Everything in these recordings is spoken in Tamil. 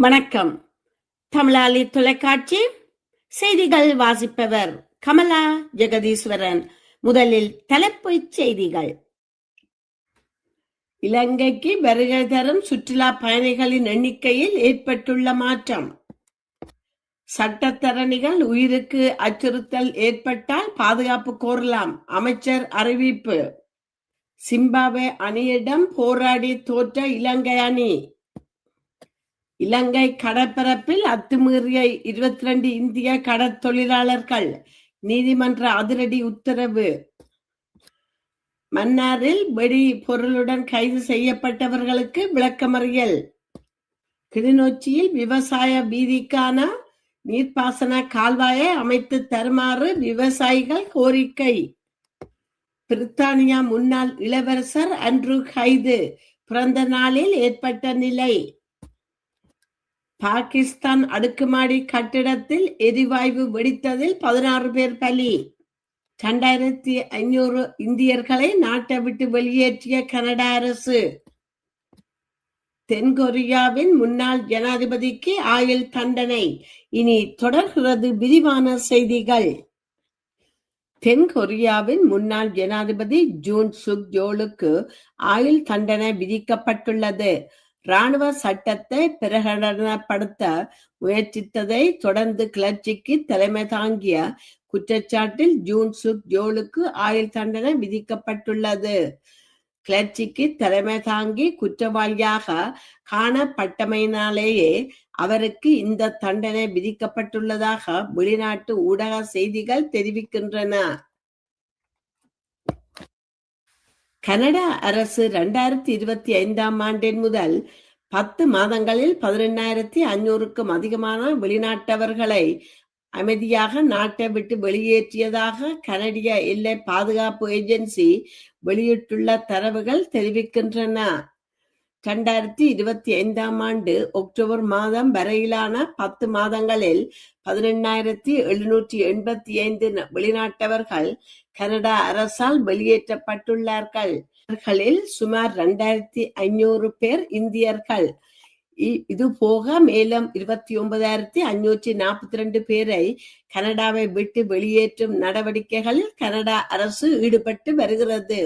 வணக்கம். தமிழாளி தொலைக்காட்சி செய்திகள் வாசிப்பவர் கமலா ஜெகதீஸ்வரன். முதலில் தலைப்புச் செய்திகள். இலங்கைக்கு வருகை தரும் சுற்றுலா பயணிகளின் எண்ணிக்கையில் ஏற்பட்டுள்ள மாற்றம். சட்டத்தரணிகள் உயிருக்கு அச்சுறுத்தல் ஏற்பட்டால் பாதுகாப்பு கோரலாம். அமைச்சர் அறிவிப்பு. சிம்பாவே அணியிடம் போராடி தோற்ற இலங்கை அணி. இலங்கை கடற்பரப்பில் அத்துமீறிய இருபத்தி ரெண்டு இந்திய கடற்தொழிலாளர்கள் நீதிமன்ற அதிரடி உத்தரவு. மன்னாரில் வெடி பொருளுடன் கைது செய்யப்பட்டவர்களுக்கு விளக்கமறியல். கிளிநொச்சியில் விவசாய வீதிக்கான நீர்ப்பாசன கால்வாயை அமைத்து தருமாறு விவசாயிகள் கோரிக்கை. பிரித்தானியா முன்னாள் இளவரசர் அன்று கைது பிறந்த நாளில் ஏற்பட்ட நிலை. பாகிஸ்தான் அடுக்குமாடி கட்டிடத்தில் எரிவாயு வெடித்ததில் பதினாறு பேர் பலி. இரண்டாயிரத்தி ஐநூறு இந்தியர்களை நாட்டை விட்டு வெளியேற்றிய கனடா அரசு. தென்கொரியாவின் முன்னாள் ஜனாதிபதிக்கு ஆயுள் தண்டனை. இனி தொடர்கிறது விரிவான செய்திகள். தென் கொரியாவின் முன்னாள் ஜனாதிபதி ஜூன் சுக் ஜோலுக்கு ஆயுள் தண்டனை விதிக்கப்பட்டுள்ளது. இராணுவ சட்டத்தை பிரகடனப்படுத்த முயற்சித்ததை தொடர்ந்து கிளர்ச்சிக்கு தலைமை தாங்கிய குற்றச்சாட்டில் ஜூன் சுக் ஜோலுக்கு ஆயுள் தண்டனை விதிக்கப்பட்டுள்ளது. கிளர்ச்சிக்கு தலைமை தாங்கி குற்றவாளியாக காணப்பட்டமையினாலேயே அவருக்கு இந்த தண்டனை விதிக்கப்பட்டுள்ளதாக வெளிநாட்டு ஊடக செய்திகள் தெரிவிக்கின்றன. கனடா அரசு இரண்டாயிரத்தி இருபத்தி ஐந்தாம் ஆண்டின் முதல் பத்து மாதங்களில் பதினெண்ணாயிரத்தி ஐநூறுக்கும் அதிகமான வெளிநாட்டவர்களை அமைதியாக நாட்டை விட்டு வெளியேற்றியதாக கனடிய எல்லை பாதுகாப்பு ஏஜென்சி வெளியிட்டுள்ள தரவுகள் தெரிவிக்கின்றன. இரண்டாயிரத்தி இருபத்தி ஐந்தாம் ஆண்டு அக்டோபர் மாதம் வரையிலான பத்து மாதங்களில் பதினெண்ணாயிரத்தி எழுநூற்றி எண்பத்தி ஐந்து வெளிநாட்டவர்கள் கனடா அரசால் வெளியேற்றப்பட்டுள்ளார்கள். சுமார் இரண்டாயிரத்தி ஐநூறு பேர் இந்தியர்கள். இது போக மேலும் இருபத்தி ஒன்பதாயிரத்தி அஞ்சூற்றி நாற்பத்தி ரெண்டு பேரை கனடாவை விட்டு வெளியேற்றும் நடவடிக்கைகளில் கனடா அரசு ஈடுபட்டு வருகிறது.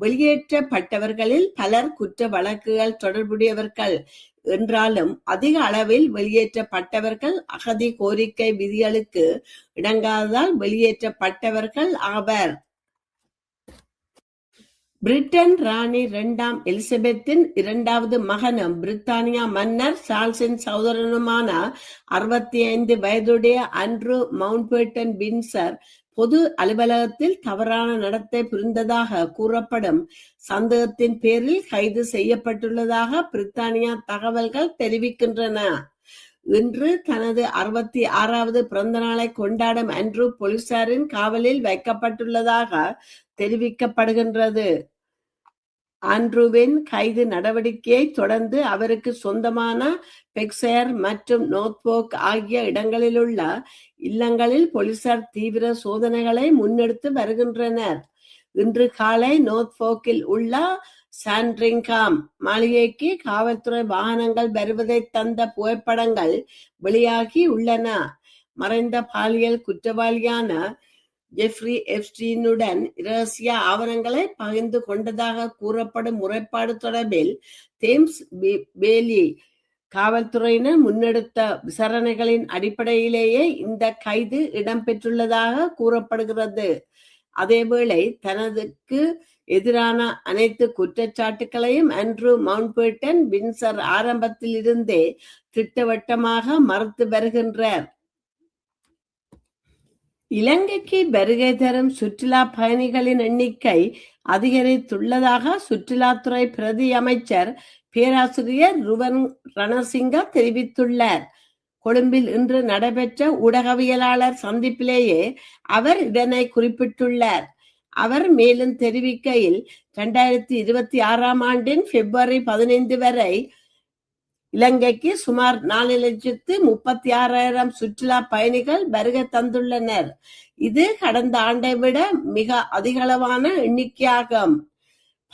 வெளியேற்றப்பட்டவர்களில் பலர் குற்ற வழக்குகள் தொடர்புடையவர்கள். என்றாலும் அதிக அளவில் வெளியேற்றப்பட்டவர்கள் அகதி கோரிக்கை விதிகளுக்கு இணங்காததால் வெளியேற்றப்பட்டவர்கள் ஆவர். பிரிட்டன் ராணி இரண்டாம் எலிசபெத்தின் இரண்டாவது மகனும் பிரித்தானியா மன்னர் சார்ல்ஸின் சகோதரனுமான அறுபத்தி ஐந்து வயதுடைய அன்ட்ரூ மவுண்ட்பேட்டன் பின்சர் பொது அலுவலகத்தில் தவறான நடத்தை புரிந்ததாக கூறப்படும் சந்தேகத்தின் பேரில் கைது செய்யப்பட்டுள்ளதாக பிரித்தானியா தகவல்கள் தெரிவிக்கின்றன. இன்று தனது அறுபத்தி ஆறாவது பிறந்த நாளை கொண்டாடும் அன்று போலீசாரின் காவலில் வைக்கப்பட்டுள்ளதாக தெரிவிக்கப்படுகின்றது. ஆண்ட்ரூவின் கைது நடவடிக்கையை தொடர்ந்து அவருக்கு சொந்தமான பெக்சேர் மற்றும் நோத்போக் ஆகிய இடங்களிலுள்ள இல்லங்களில் போலீசார் தீவிர சோதனைகளை முன்னெடுத்து வருகின்றனர். இன்று காலை நோத்போக்கில் உள்ள சாண்ட்ரிங்காம் மாளிகைக்கு காவல்துறை வாகனங்கள் வருவதை தந்த புகைப்படங்கள் வெளியாகி உள்ளன. மறைந்த பாலியல் குற்றவாளியான ஜெஃப்ரி எப்ஸ்டீனுடன் இரகசிய ஆவணங்களை பகிர்ந்து கொண்டதாக கூறப்படும் முறைப்பாடு தொடர்பில் தேம்ஸ் பேலி காவல்துறையினர் முன்னெடுத்த விசாரணைகளின் அடிப்படையிலேயே இந்த கைது இடம்பெற்றுள்ளதாக கூறப்படுகிறது. அதேவேளை தனதுக்கு எதிரான அனைத்து குற்றச்சாட்டுகளையும் அன்ட்ரூ மவுண்ட்பேட்டன் வின்சர் ஆரம்பத்தில் இருந்தே திட்டவட்டமாக மறுத்து வருகின்றார். இலங்கைக்கு வருகை தரும் சுற்றுலா பயணிகளின் எண்ணிக்கை அதிகரித்துள்ளதாக சுற்றுலாத்துறை பிரதி அமைச்சர் பேராசிரியர் ருவன் ரணசிங்க தெரிவித்துள்ளார். கொழும்பில் இன்று நடைபெற்ற ஊடகவியலாளர் சந்திப்பிலேயே அவர் இதனை குறிப்பிட்டுள்ளார். அவர் மேலும் தெரிவிக்கையில் இரண்டாயிரத்தி இருபத்தி ஆறாம் ஆண்டின் பிப்ரவரி பதினைந்து வரை இலங்கைக்கு சுமார் நாலு லட்சத்து முப்பத்தி ஆறாயிரம் சுற்றுலா பயணிகள் வருகை தந்துள்ளனர். இது கடந்த ஆண்டை விட மிக அதிகளவான எண்ணிக்கையாகும்.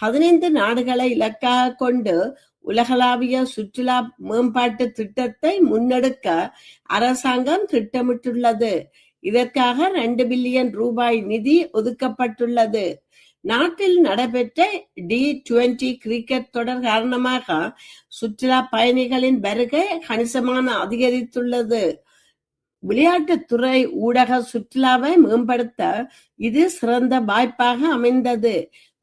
பதினைந்து நாடுகளை இலக்காக கொண்டு உலகளாவிய சுற்றுலா மேம்பாட்டு திட்டத்தை முன்னெடுக்க அரசாங்கம் திட்டமிட்டுள்ளது. இதற்காக ரெண்டு பில்லியன் ரூபாய் நிதி ஒதுக்கப்பட்டுள்ளது. நாட்டில் நடைபெற்ற டி டுவெண்டி கிரிக்கெட் தொடர் காரணமாக சுற்றுலா பயணிகளின் வருகை கணிசமான அதிகரித்துள்ளது. விளையாட்டுத்துறை ஊடக சுற்றுலாவை மேம்படுத்த இது சிறந்த வாய்ப்பாக அமைந்தது.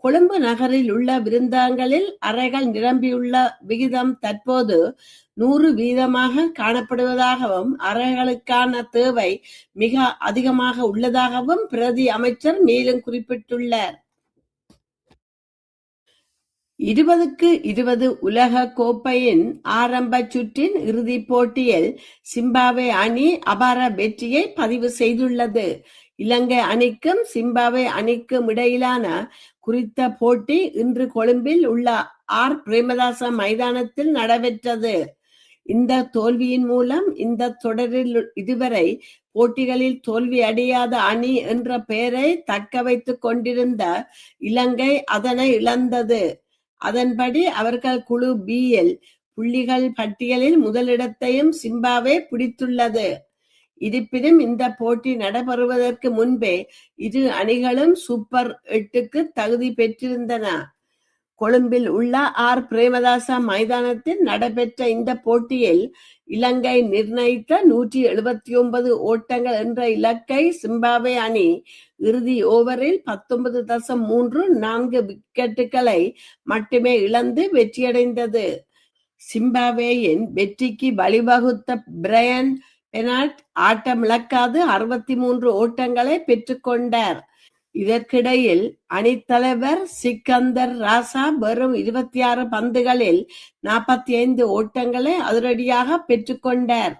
கொழும்பு நகரில் உள்ள விருந்தங்களில் அறைகள் நிரம்பியுள்ள விகிதம் தற்போது நூறு வீதமாக காணப்படுவதாகவும் அறைகளுக்கான தேவை மிக அதிகமாக உள்ளதாகவும் பிரதி அமைச்சர் மேலும் குறிப்பிட்டுள்ளார். இருபதுக்கு இருபது உலக கோப்பையின் ஆரம்ப சுற்றின் இறுதிப் போட்டியில் சிம்பாவே அணி அபார வெற்றியை பதிவு செய்துள்ளது. இலங்கை அணிக்கும் சிம்பாவே அணிக்கும் இடையிலான குறித்த போட்டி இன்று கொழும்பில் உள்ள ஆர். பிரேமதாச மைதானத்தில் நடைபெற்றது. இந்த தோல்வியின் மூலம் இந்த தொடரில் இதுவரை போட்டிகளில் தோல்வி அடையாத அணி என்ற பெயரை தக்க வைத்துக் கொண்டிருந்த இலங்கை அதனை இழந்தது. அதன்படி அவர்கள் குழு பியில் புள்ளிகள் பட்டியலில் முதலிடத்தையும் சிம்பாவே பிடித்துள்ளது. இருப்பினும் இந்த போட்டி நடைபெறுவதற்கு முன்பே இரு அணிகளும் சூப்பர் எட்டுக்கு தகுதி பெற்றிருந்தன. கொழும்பில் உள்ள ஆர். பிரேமதாசா மைதானத்தில் நடைபெற்ற இந்த போட்டியில் இலங்கை நிர்ணயித்த நூற்றி எழுபத்தி ஒன்பது ஓட்டங்கள் என்ற இலக்கை சிம்பாவே அணி இறுதி ஓவரில் பத்தொன்பது தசம் மூன்று நான்கு விக்கெட்டுகளை மட்டுமே இழந்து வெற்றியடைந்தது. சிம்பாவேயின் வெற்றிக்கு வழிவகுத்த பிரையன் பெனால்ட் ஆட்டமிழக்காது அறுபத்தி மூன்று ஓட்டங்களை பெற்றுக்கொண்டார். இதற்கிடையில் அணித்தலைவர் சிக்கந்தர் ராசா வெறும் இருபத்தி ஆறு பந்துகளில் நாற்பத்தி ஐந்து ஓட்டங்களை அதிரடியாக பெற்றுக்கொண்டார்.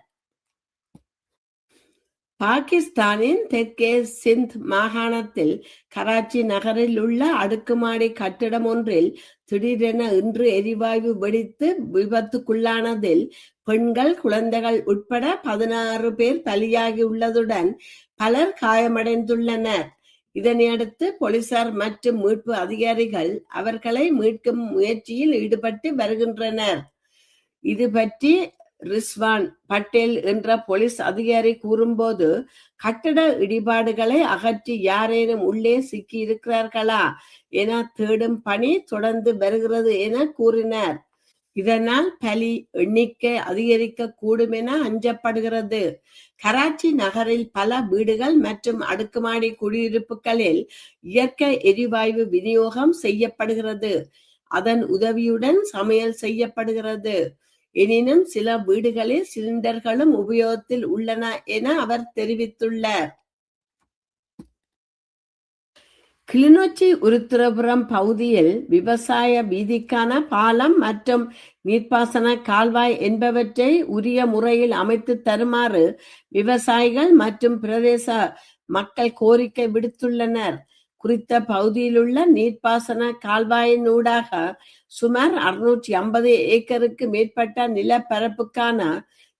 பாகிஸ்தானின் தெற்கே சிந்த் மாகாணத்தில் கராச்சி நகரில் உள்ள அடுக்குமாடி கட்டிடம் ஒன்றில் திடீரென இன்று எரிவாயு வெடித்து விபத்துக்குள்ளானதில் பெண்கள் குழந்தைகள் உட்பட பதினாறு பேர் பலியாகியுள்ளதுடன் பலர் காயமடைந்துள்ளனர். இதனையடுத்து போலீசார் மற்றும் மீட்பு அதிகாரிகள் அவர்களை மீட்கும் முயற்சியில் ஈடுபட்டு வருகின்றனர். இது பற்றி ரிஸ்வான் பட்டேல் என்ற போலீஸ் அதிகாரி கூறும்போது கட்டட இடிபாடுகளை அகற்றி யாரேனும் உள்ளே சிக்கி இருக்கிறார்களா என தேடும் பணி தொடர்ந்து வருகிறது என கூறினார். இதனால் பலி எண்ணிக்கை அதிகரிக்க கூடும் என அஞ்சப்படுகிறது. கராச்சி நகரில் பல வீடுகள் மற்றும் அடுக்குமாடி குடியிருப்புகளில் இயற்கை எரிவாயு விநியோகம் செய்யப்படுகிறது. அதன் உதவியுடன் சமையல் செய்யப்படுகிறது. எனினும் சில வீடுகளில் சிலிண்டர்களும் உபயோகத்தில் உள்ளன என அவர் தெரிவித்துள்ளார். கிளிநொச்சி உருத்திரபுரம் பகுதியில் விவசாய வீதிக்கான பாலம் மற்றும் நீர்ப்பாசன கால்வாய் என்பவற்றை உரிய முறையில் அமைத்து தருமாறு விவசாயிகள் மற்றும் பிரதேச மக்கள் கோரிக்கை விடுத்துள்ளனர். குறித்த பகுதியிலுள்ள நீர்ப்பாசன கால்வாயினூடாக சுமார் அறுநூற்றி ஐம்பது ஏக்கருக்கு மேற்பட்ட நிலப்பரப்புக்கான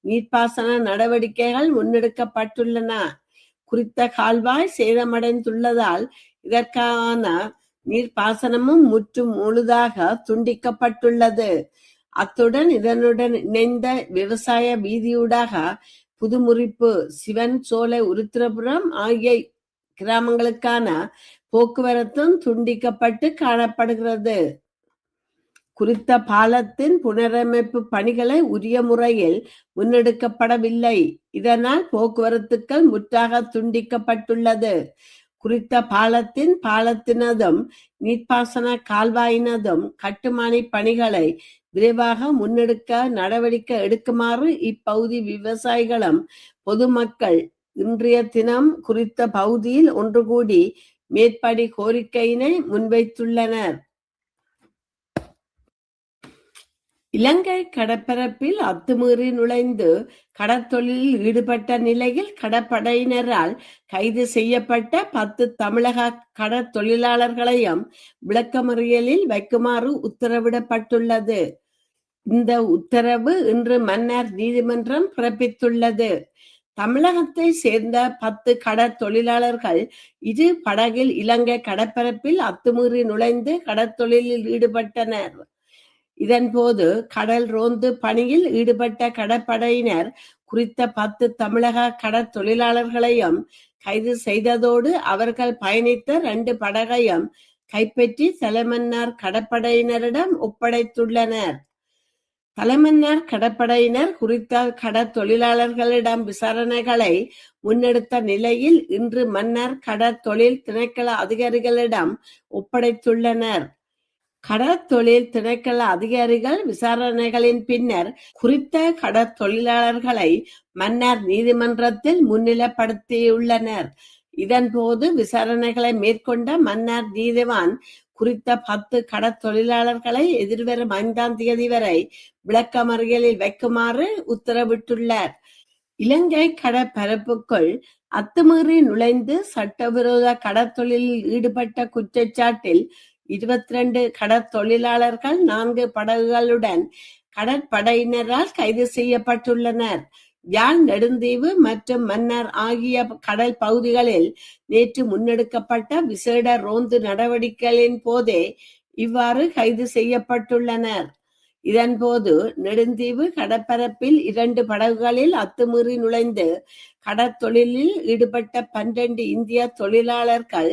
நீர்ப்பாசன நடவடிக்கைகள் முன்னெடுக்கப்பட்டுள்ளன. குறித்த கால்வாய் சேதமடைந்துள்ளதால் இதற்கான நீர்ப்பாசனமும் முற்றும் முழுதாக துண்டிக்கப்பட்டுள்ளது. அத்துடன் இதனுடன் இணைந்த விவசாய வீதியூடாக புதுமுறிப்பு சிவன் சோலை உருத்திரபுரம் ஆகிய கிராமங்களுக்கான போக்குவரத்தும் துண்டிக்கப்பட்டு காணப்படுகிறது. குறித்த பாலத்தின் புனரமைப்பு பணிகளை உரிய முறையில் முன்னெடுக்கப்படவில்லை. இதனால் போக்குவரத்துக்கள் முற்றாக துண்டிக்கப்பட்டுள்ளது. குறித்த பாலத்தின் பாலத்தினதும் நீர்ப்பாசன கால்வாயினதும் கட்டுமான பணிகளை விரைவாக முன்னெடுக்க நடவடிக்கை எடுக்குமாறு இப்பகுதி விவசாயிகளும் பொதுமக்கள் இன்றைய தினம் குறித்த பகுதியில் ஒன்று கூடி மேற்படி கோரிக்கையினை முன்வைத்துள்ளனர். இலங்கை கடற்பரப்பில் அத்துமீறி நுழைந்து கடற்தொழிலில் ஈடுபட்ட நிலையில் கடற்படையினரால் கைது செய்யப்பட்ட பத்து தமிழக கடற்தொழிலாளர்களையும் விளக்கமறியலில் வைக்குமாறு உத்தரவிடப்பட்டுள்ளது. இந்த உத்தரவு இன்று மன்னார் நீதிமன்றம் பிறப்பித்துள்ளது. தமிழகத்தை சேர்ந்த பத்து கடற்தொழிலாளர்கள் இரு படகில் இலங்கை கடற்பரப்பில் அத்துமீறி நுழைந்து கடற்தொழிலில் ஈடுபட்டனர். இதன்போது கடல் ரோந்து பணியில் ஈடுபட்ட கடற்படையினர் குறித்த பத்து தமிழக கடற்தொழிலாளர்களையும் கைது செய்ததோடு அவர்கள் பயணித்த ரெண்டு படகையும் கைப்பற்றி தலைமன்னார் கடற்படையினரிடம் ஒப்படைத்துள்ளனர். தலைமன்னார் கடற்படையினர் குறித்த கடற்தொழிலாளர்களிடம் விசாரணைகளை முன்னெடுத்த நிலையில் இன்று மன்னர் கடற்தொழில் திணைக்கள அதிகாரிகளிடம் ஒப்படைத்துள்ளனர். கடற்தொழில் திணைக்கள அதிகாரிகள் விசாரணைகளின் பின்னர் குறித்த கடற்தொழிலாளர்களை மன்னார் நீதிமன்றத்தில் முன்னிலைப்படுத்தியுள்ளனர். இதன்போது விசாரணைகளை மேற்கொண்ட மன்னார் நீதிவான் குறித்த பத்து கடற்தொழிலாளர்களை எதிர்வரும் ஐந்தாம் தேதி வரை விளக்கமறியலில் வைக்குமாறு உத்தரவிட்டுள்ளார். இலங்கை கடற்பரப்புக்குள் அத்துமீறி நுழைந்து சட்டவிரோத கடற்தொழிலில் ஈடுபட்ட குற்றச்சாட்டில் இருபத்தி ரெண்டு கடற்தொழிலாளர்கள் நான்கு படகுகளுடன் கடற்படையினரால் கைது செய்யப்பட்டுள்ளனர். யாழ் நெடுந்தீவு மற்றும் மன்னர் ஆகிய கடல் பகுதிகளில் நேற்று முன்னெடுக்கப்பட்ட விசேட ரோந்து நடவடிக்கைகளின் போதே இவ்வாறு கைது செய்யப்பட்டுள்ளனர். இதன்போது நெடுந்தீவு கடற்பரப்பில் இரண்டு படகுகளில் அத்துமீறி நுழைந்து கடற்தொழிலில் ஈடுபட்ட பன்னிரண்டு இந்திய தொழிலாளர்கள்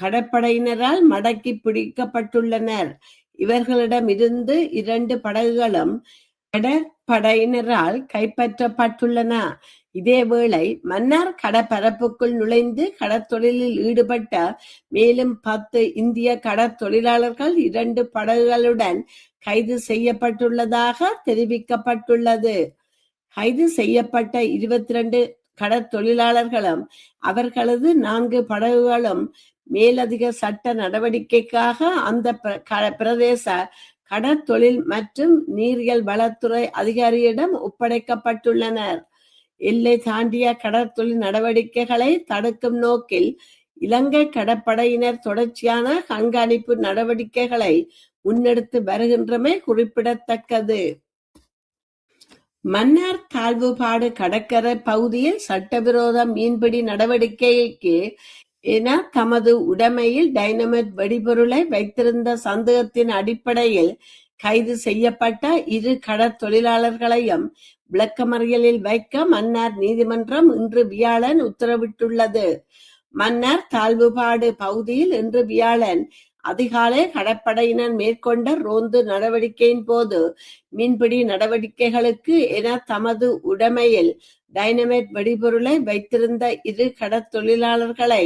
கடற்படையினரால் மடக்கி பிடிக்கப்பட்டுள்ளனர். இவர்களிடம் இருந்து இரண்டு படகுகளும் கடற்படையினரால் கைப்பற்றப்பட்டுள்ளன. இதேவேளை மன்னார் கடற்பரப்புக்குள் நுழைந்து கடற்தொழிலில் ஈடுபட்ட மேலும் பத்து இந்திய கடற்தொழிலாளர்கள் இரண்டு படகுகளுடன் கைது செய்யப்பட்டுள்ளதாக தெரிவிக்கப்பட்டுள்ளது. கைது செய்யப்பட்ட இருபத்தி ரெண்டு கடற்தொழிலாளர்களும் அவர்களது நான்கு படகுகளும் மேலதிக சட்ட நடவடிக்கைக்காக அந்த பிரதேச கடற்தொழில் மற்றும் நீரியல் வளத்துறை அதிகாரியிடம் ஒப்படைக்கப்பட்டுள்ளனர். எல்லை தாண்டிய கடற்தொழில் நடவடிக்கைகளை தடுக்கும் நோக்கில் இலங்கை கடற்படையினர் தொடர்ச்சியான கண்காணிப்பு நடவடிக்கைகளை முன்னெடுத்து வருகின்றமை குறிப்பிடத்தக்கது. மன்னார் தாழ்வுபாடு கடற்கரை பகுதியில் சட்டவிரோத மீன்பிடி நடவடிக்கைக்கு என தமது உடைமையில் டைனமைட் வெடிபொருளை வைத்திருந்த சந்தேகத்தின் அடிப்படையில் கைது செய்யப்பட்ட இரு கடற்தொழிலாளர்களையும் விளக்கமறியலில் வைக்க மன்னார் நீதிமன்றம் இன்று வியாழன் உத்தரவிட்டுள்ளது. மன்னார் தாழ்வுபாடு பகுதியில் இன்று வியாழன் அதிகாலை கடற்படையினர் மேற்கொண்ட ரோந்து நடவடிக்கையின் போது மீன்பிடி நடவடிக்கைகளுக்கு என தமது உடைமையில் டைனமைட் வெடிபொருளை வைத்திருந்த இரு கடற்தொழிலாளர்களை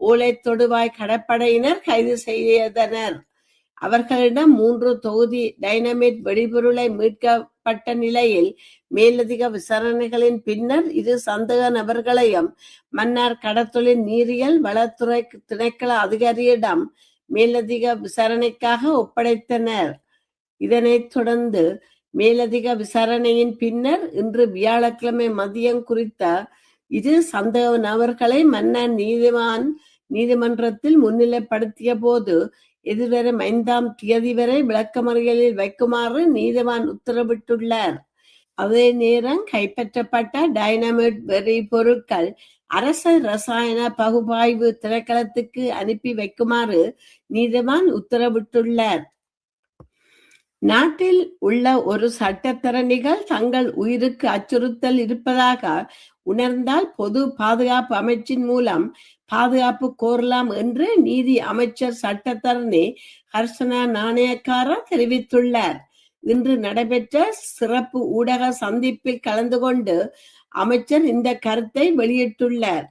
ஓலை தொடுவாய் கடற்படையினர் கைது செய்தனர். அவர்களிடம் மூன்று தொகுதி டைனமைட் வெடிபொருளை மீட்கப்பட்ட நிலையில் மேலதிக விசாரணைகளின் பின்னர் இரு சந்தேக நபர்களையும் மன்னார் கடற்தொழில் நீரியல் வளத்துறை திணைக்கள அதிகாரியிடம் மேலதிக விசாரணைக்காக ஒப்படைத்தனர். இதனைத் தொடர்ந்து மேலதிக விசாரணையின் பின்னர் இன்று வியாழக்கிழமை மதியம் குறித்த இரு சந்தேக நபர்களை மன்னர் நீதிவான் நீதிமன்றத்தில் முன்னிலைப்படுத்திய போது எதிர்வரும் ஐந்தாம் தேதி வரை விளக்கமறியலில் வைக்குமாறு நீதிமான் உத்தரவிட்டுள்ளார். அதே நேரம் கைப்பற்றப்பட்ட டைனமைட் வெறி பொருட்கள் அரச ரசாயன பகுப்பாய்வு திரைக்களத்துக்கு அனுப்பி வைக்குமாறு நீதிமான் உத்தரவிட்டுள்ளார். நாட்டில் உள்ள ஒரு சட்டத்தரணிகள் தங்கள் உயிருக்கு அச்சுறுத்தல் இருப்பதாக உணர்ந்தால் பொது பாதுகாப்பு அமைச்சின் மூலம் பாதுகாப்பு கோரலாம் என்று நீதி அமைச்சர் சட்டத்தரணி ஹர்ஷனா நாணயக்காரா தெரிவித்துள்ளார். இன்று நடைபெற்ற சிறப்பு ஊடக சந்திப்பில் கலந்து கொண்டு அமைச்சர் இந்த கருத்தை வெளியிட்டுள்ளார்.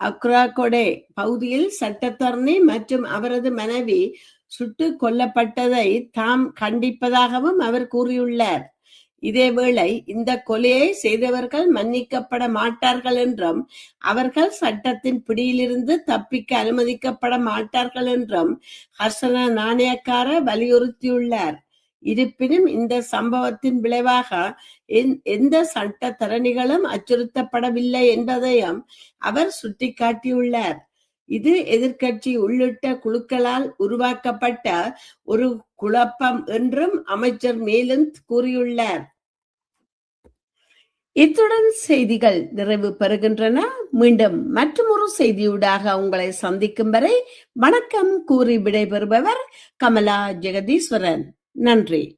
அக்ராகொடே பகுதியில் சட்டத்தரணி மற்றும் அவரது மனைவி சுட்டு கொல்லப்பட்டதை தாம் கண்டிப்பதாகவும் அவர் கூறியுள்ளார். இதேவேளை இந்த கொலையை செய்தவர்கள் மன்னிக்கப்பட மாட்டார்கள் என்றும் அவர்கள் சட்டத்தின் பிடியிலிருந்து தப்பிக்க அனுமதிக்கப்பட மாட்டார்கள் என்றும் ஹர்ஷன நாணயக்கார வலியுறுத்தியுள்ளார். இருப்பினும் இந்த சம்பவத்தின் விளைவாக எந்த சட்ட தரணிகளும் அச்சுறுத்தப்படவில்லை என்பதையும் அவர் சுட்டிக்காட்டியுள்ளார். இது எதிர்கட்சி உள்ளிட்ட குழுக்களால் உருவாக்கப்பட்ட ஒரு குழப்பம் என்றும் அமைச்சர் மேலும் கூறியுள்ளார். இத்துடன் செய்திகள் நிறைவு பெறுகின்றன. மீண்டும் மற்றொரு செய்தியூடாக உங்களை சந்திக்கும் வரை வணக்கம் கூறி விடைபெறுபவர் கமலா ஜெகதீஸ்வரன். நன்றி.